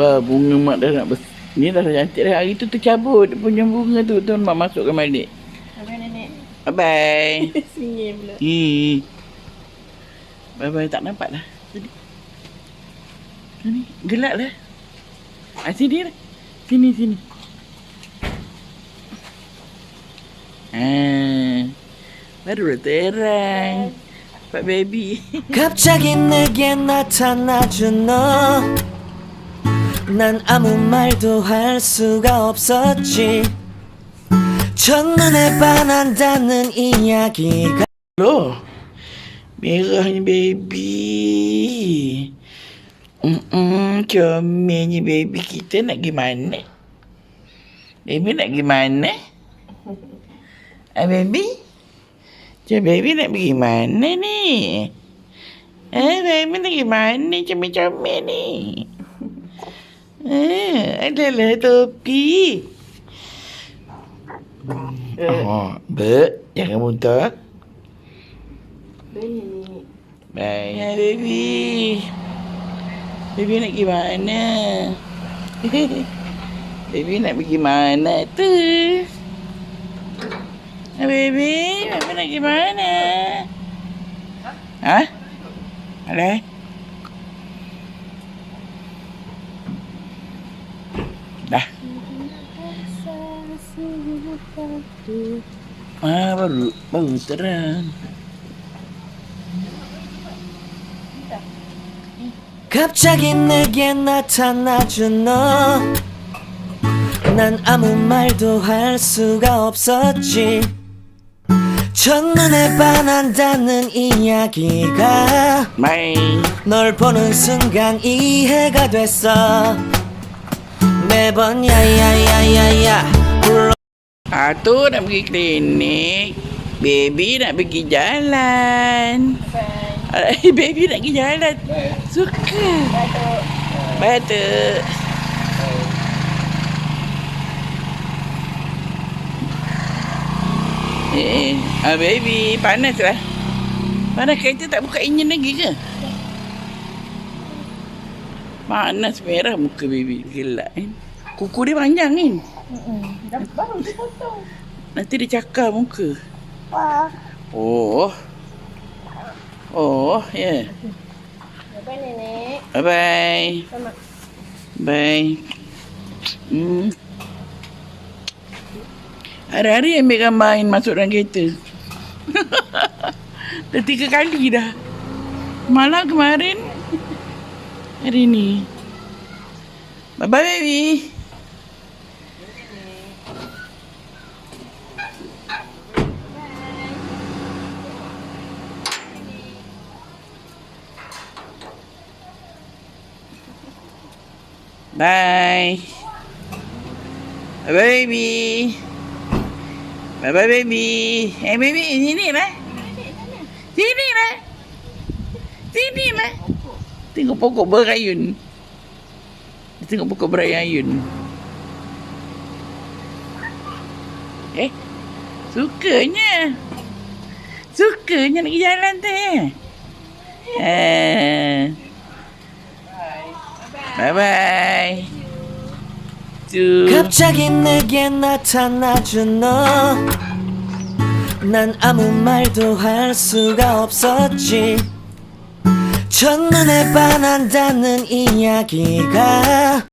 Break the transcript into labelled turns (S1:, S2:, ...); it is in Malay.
S1: Wah, bunga mak dah nak bes... Ni dah cantik dah. Hari tu tercabut dia punya bunga tu. Tuan mak masukkan balik.
S2: Abang nenek
S1: Bye-bye.
S2: Senyum pula
S1: Hi. Bye-bye. Tak nampak dah. Tadi. Sini. Gelap lah. Ah, sini lah. Sini, sini. Ah. Baru dah terang. Pak baby.
S3: 갑자기 내게 나타나준 너. 난 아무 말도 할 수가 없었지. 첫눈에 반한다는 이야기가
S1: Loh. Merahnya baby. Mm-mm, comelnya baby kita nak pergi mana? Baby nak pergi mana? Ah, baby? Macam baby nak pergi mana ni? Eh, baby nak pergi mana comel-comel ni? Eh, adalah topi. Oh, Ber, jangan muntah.
S2: Nenek
S1: Bye. Ya, baby. Baby nak pergi mana? baby nak pergi mana tu? Ha, baby, baby nak pergi mana? Ha? Alah. Dah. Ah, baru baru terang.
S3: 갑자기 내게 나타나준 너. 난 아무 말도 할 수가 없었지. 첫눈에 반한다는 이야기가. 널 보는 순간 이해가 됐어. telefon ya ya ya ya ya
S1: ah, Atu nak pergi klinik Baby nak pergi jalan
S2: okay.
S1: Eh, baby nak pergi jalan Suka Bye Eh, ah, baby, panas lah. Panas kereta tak buka enjin lagi ke? Panas merah muka baby. Gelak eh? Kuku dia panjang kan.
S2: Mm-mm. Dah baru dipotong
S1: Nanti dia cakar muka.
S2: Wah
S1: Oh. Oh, ya. Yeah.
S2: Bye nenek
S1: Bye-bye.
S2: Selamat
S1: Bye. Hmm. Hari-hari ambil gambar Ain masuk dalam kereta. dah tiga kali dah. Malam kemarin. Hari ni. Bye-bye baby. Bye. Bye baby. Bye bye baby. Eh baby sini lah. Sini lah. Sini lah. Tengok pokok berayun. Tengok pokok berayun. Eh. Sukanya. Sukanya nak jalan tu eh. Bye. 쭉.
S3: 갑자기 내게 나타나준 너. 난 아무 말도 할 수가 없었지. 첫눈에 반한다는 이야기가